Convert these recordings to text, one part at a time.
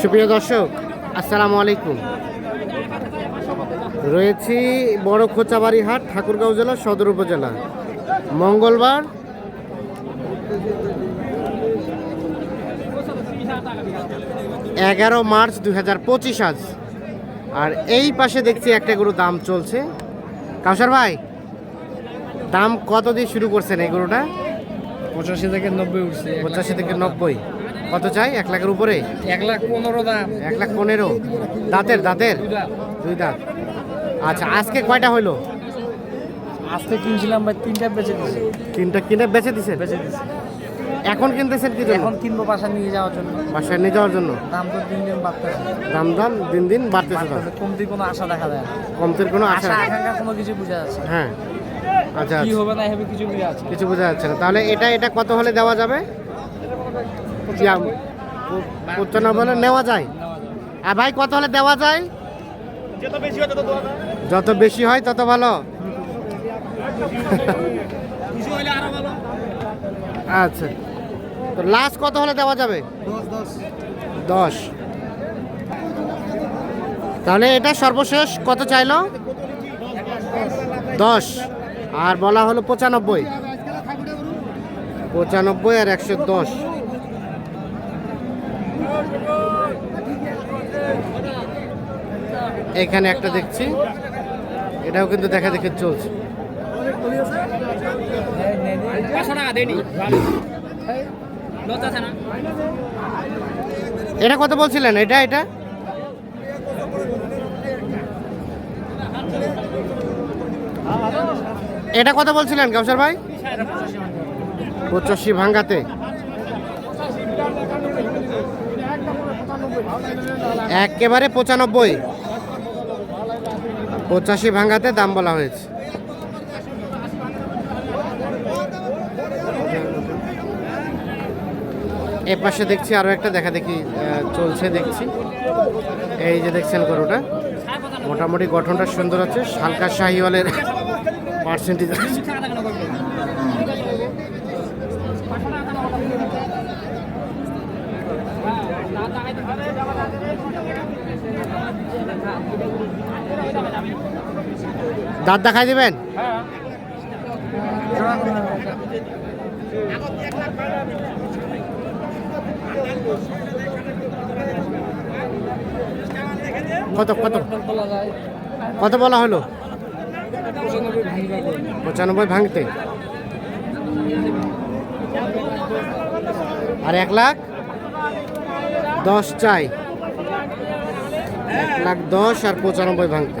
সুপ্রিয় দর্শক আসসালামু আলাইকুম। রয়েছি বড় খোঁচাবাড়ি হাট ঠাকুরগাঁও জেলা সদর উপজেলা। মঙ্গলবার এগারো মার্চ দুই হাজার পঁচিশ আজ। আর এই পাশে দেখছি একটা গরু দাম চলছে। কাউসার ভাই দাম কত দিয়ে শুরু করছেন এই গরুটা? পঁচাশি থেকে নব্বই উঠছে। পঁচাশি থেকে নব্বই। কত চাই? এক লাখের উপরে? এক লাখ পনেরো দাম। এক লাখ পনেরো। দাঁতের দাঁতের? দুই দাঁত। আচ্ছা আজকে কয়টা হইল? আজকে কিনছিলাম ভাই তিনটা বেচে দিছে। তিনটা কিনে বেচে দিছে বেচে দিছে। এখন কিনতেছেন কি এখন কিনবো বাসা নিয়ে যাওয়ার জন্য। বাসায় নিয়ে যাওয়ার জন্য? দাম তো দিন দিন বাড়তেছে। দাম দাম দিন দিন বাড়তেছে দাম বাড়তেছে কমতি কোনো আশা দেখা যায় না। কমতির কোনো আশা আশা আকাঙ্ক্ষা কোনো কিছু বোঝা যাচ্ছে হ্যাঁ। আচ্ছা কি আচ্ছা। হবে না হবে কিছু বোঝা যাচ্ছে কিছু বোঝা যাচ্ছে না। তাহলে এটা এটা কত হলে দেওয়া যাবে? কি আম- প- পঁচানব্বই হলে নেওয়া যায়। আর ভাই, কত হলে দেওয়া যায়? যত বেশি হয় তত ভালো। আচ্ছা। তো লাস্ট কত হলে দেওয়া যাবে? দশ। তাহলে এটা সর্বশেষ, কত চাইলো? দশ। আর বলা হলো পঁচানব্বই। পঁচানব্বই আর একশো দশ। এখানে একটা দেখছি। এটাও কিন্তু দেখা দেখে চলছে। এটা কত বলছিলেন? এটা এটা? এটা কত বলছিলেন, কাউসার ভাই? পঁচাশি ভাঙ্গাতে একেবারে পঁচানব্বই। পঁচাশি ভাঙ্গাতে দাম বলা হয়েছে। এ পাশে দেখছি আরও একটা, দেখা দেখি চলছে দেখছি। এই যে দেখছেন গরুটা, মোটামুটি গঠনটা সুন্দর আছে। হালকা শাহিওয়ালের পার্সেন্টেজ আছে। দাঁত দেখাই দিবেন? কত কত? কত বলা হলো? পঁচানব্বই ভাঙতে। আর এক লাখ? দশ চাই। এক লাখ দশ আর পঁচানব্বই ভাঙতে।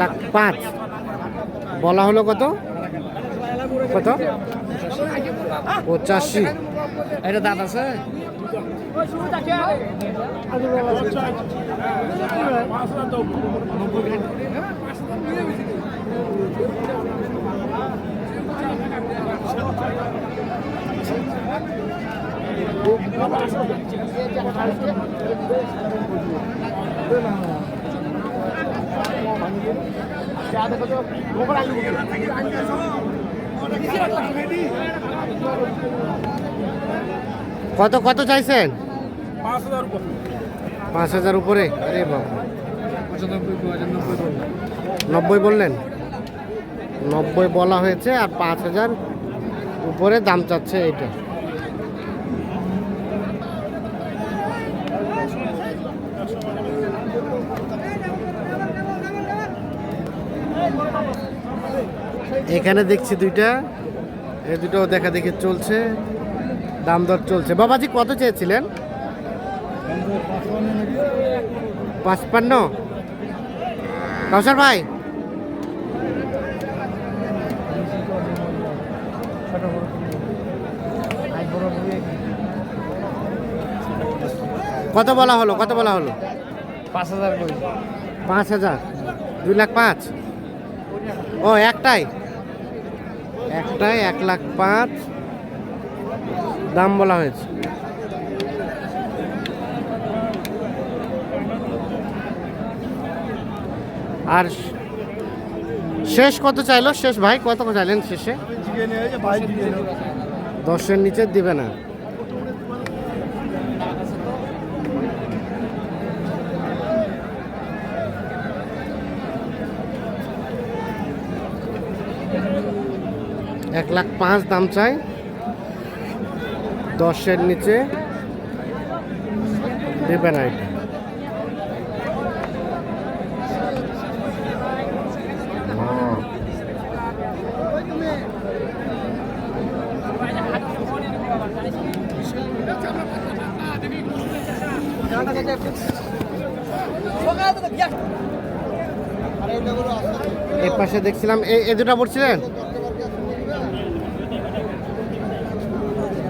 লাখ পাঁচ। বলা হলো কত? কত? পঁচাশি। এটা দাঁত আছে? কত কত চাইছেন? পাঁচ হাজার উপরে? আরে বাবা। নব্বই বললেন? নব্বই বলা হয়েছে আর পাঁচ হাজার উপরে দাম চাচ্ছে এটা এখানে দেখছি দুইটা। এই দুটো দেখা দেখি চলছে। দাম দর চলছে। বাবাজি কত চেয়েছিলেন? পাঁচপান্ন। কাউসার ভাই। কত বলা হলো? কত বলা হলো? পাঁচ হাজার পাঁচ হাজার। দুই লাখ পাঁচ। ও একটাই। একটাই এক লাখ পাঁচ। দাম বলা হয়েছে। আর শেষ কত চাইলো? শেষ ভাই কত চাইলেন শেষে? দশের নিচে দিবে না। এক লাখ পাঁচ দাম চাই। দশের নিচে দেবে না এটা। এর পাশে দেখছিলাম এই এ দুটা পড়ছিলেন?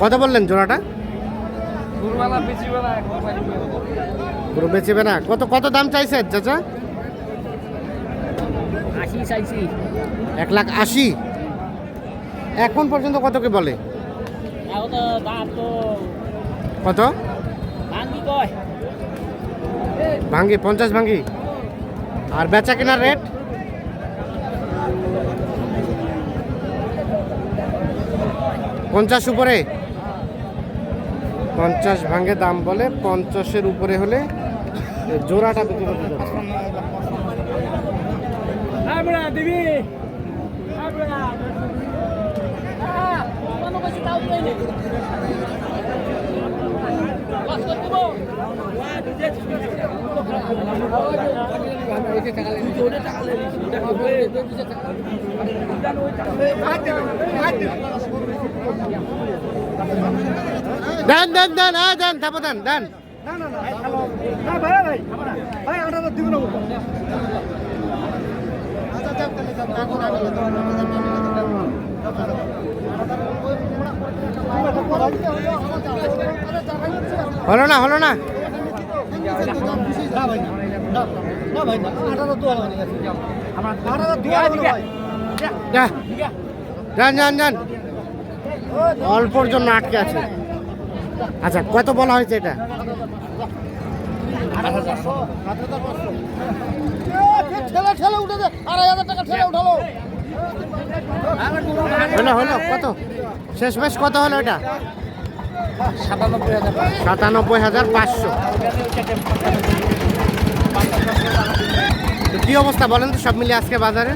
কত বললেন জোড়াটা? পুরো বেচেবে না। কত কত দাম চাইছে চাচা? আশি চাইছি। এক লাখ আশি। এখন পর্যন্ত কত কি বলে? কত? ভাঙ্গি ভাঙ্গি পঞ্চাশ ভাঙ্গি। আর বেচা কেনার রেট? পঞ্চাশ উপরে। পঞ্চাশ ভাঙ্গে দাম বলে পঞ্চাশের উপরে হলে জোড়াটা বিক্রি করতে যাচ্ছে। আমরা দেন দেন দেন হ্যাঁ দেন, তারপর দেন দেন। হলো না হলো না। যান যান যান অল্পর জন্য আটকে আছে। আচ্ছা কত বলা হয়েছে এটা? হলো হলো কত? শেষমেশ কত হলো এটা? সাতানব্বই হাজার পাঁচশো। কি অবস্থা বলেন তো সব মিলিয়ে আজকে বাজারে?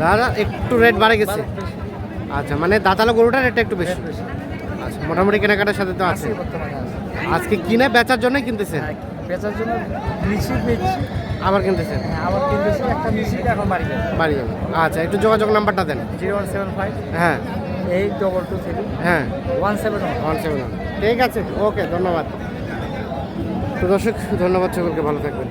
দাদা একটু রেট বাড়ে গেছে। আচ্ছা মানে দাঁতালো গরুটার রেটটা একটু বেশি। আচ্ছা মোটামুটি কেনাকাটার সাথে তো আছে। আজকে কিনে বেচার জন্যই কিনতেছেন? বেচার জন্য মিশিয়ে নিচ্ছি আবার কিনতেছেন? আবার কিনতেছি একটা মিশিয়ে এখন বাড়ি যাবে। বাড়ি যাবেন। আচ্ছা একটু যোগাযোগ নাম্বারটা দেন। জিরো ওয়ান সেভেন ফাইভ হ্যাঁ। এইট ডবল টু থ্রি হ্যাঁ। One seven one. সেভেন ঠিক আছে ওকে ধন্যবাদ। তো দর্শক ধন্যবাদ সকলকে ভালো থাকবেন।